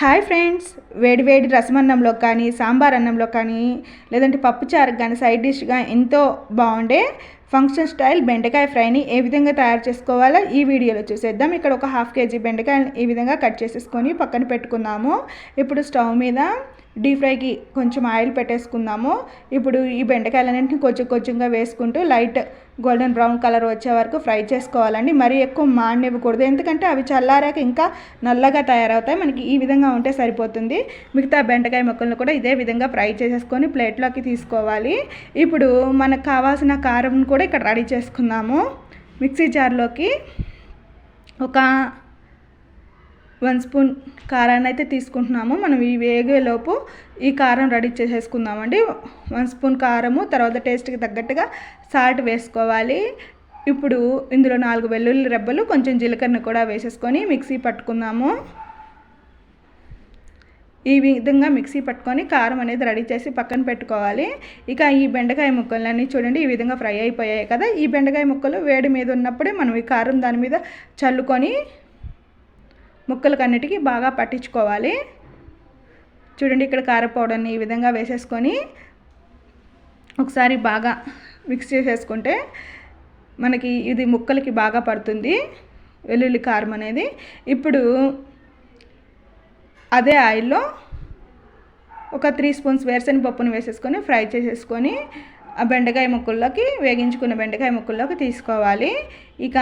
Hi friends. వేడి వేడి రసమన్నంలో కానీ సాంబార్ అన్నంలో కానీ లేదంటే పప్పుచారు కానీ సైడ్ డిష్గా ఎంతో బాగుండే ఫంక్షన్ స్టైల్ బెండకాయ ఫ్రైని ఏ విధంగా తయారు చేసుకోవాలో ఈ వీడియోలో చూసేద్దాం. ఇక్కడ ఒక హాఫ్ కేజీ బెండకాయలు ఈ విధంగా కట్ చేసేసుకొని పక్కన పెట్టుకుందాము. ఇప్పుడు స్టవ్ మీద డీప్ ఫ్రైకి కొంచెం ఆయిల్ పెట్టేసుకుందాము. ఇప్పుడు ఈ బెండకాయలన్నింటిని కొంచెం కొంచెంగా వేసుకుంటూ లైట్ గోల్డెన్ బ్రౌన్ కలర్ వచ్చే వరకు ఫ్రై చేసుకోవాలండి. మరీ ఎక్కువ మాడినివ్వకూడదు ఎందుకంటే అవి చల్లారాక ఇంకా నల్లగా తయారవుతాయి. మనకి ఈ విధంగా ఉంటే సరిపోతుంది. మిగతా బెండకాయ ముక్కలను కూడా ఇదే విధంగా ఫ్రై చేసేసుకొని ప్లేట్లోకి తీసుకోవాలి. ఇప్పుడు మనకు కావాల్సిన కారం కూడా ఇక్కడ రెడీ చేసుకుందాము. మిక్సీ జార్లోకి ఒక వన్ స్పూన్ కారాన్ని అయితే తీసుకుంటున్నాము. మనం ఈ వేగేలోపు ఈ కారం రెడీ చేసేసుకుందామండి. వన్ స్పూన్ కారము తర్వాత టేస్ట్కి తగ్గట్టుగా సాల్ట్ వేసుకోవాలి. ఇప్పుడు ఇందులో నాలుగు వెల్లుల్లి రెబ్బలు కొంచెం జీలకర్ర కూడా వేసేసుకొని మిక్సీ పట్టుకుందాము. ఈ విధంగా మిక్సీ పట్టుకొని కారం అనేది రెడీ చేసి పక్కన పెట్టుకోవాలి. ఇక ఈ బెండకాయ ముక్కలన్నీ చూడండి ఈ విధంగా ఫ్రై అయిపోయాయి కదా. ఈ బెండకాయ ముక్కలు వేడి మీద ఉన్నప్పుడే మనం ఈ కారం దాని మీద చల్లుకొని ముక్కలకు అన్నిటికీ బాగా పట్టించుకోవాలి. చూడండి ఇక్కడ కార పౌడర్ని ఈ విధంగా వేసేసుకొని ఒకసారి బాగా మిక్స్ చేసేసుకుంటే మనకి ఇది ముక్కలకి బాగా పడుతుంది. వెల్లుల్లి కారం అనేది. ఇప్పుడు అదే ఆయిల్లో ఒక త్రీ స్పూన్స్ వేరుశనగ పప్పును వేసేసుకొని ఫ్రై చేసేసుకొని ఆ బెండకాయ ముక్కల్లోకి వేగించుకున్న బెండకాయ ముక్కల్లోకి తీసుకోవాలి. ఇక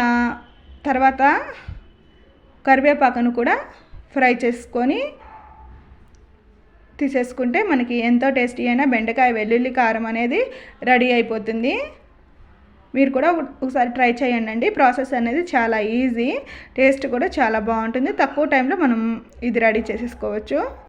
తర్వాత కరివేపాకును కూడా ఫ్రై చేసుకొని తీసేసుకుంటే మనకి ఎంతో టేస్టీ అయిన బెండకాయ వెల్లుల్లి కారం అనేది రెడీ అయిపోతుంది. మీరు కూడా ఒకసారి ట్రై చేయండి ప్రాసెస్ అనేది చాలా ఈజీ టేస్ట్ కూడా చాలా బాగుంటుంది. తక్కువ టైంలో మనం ఇది రెడీ చేసేసుకోవచ్చు.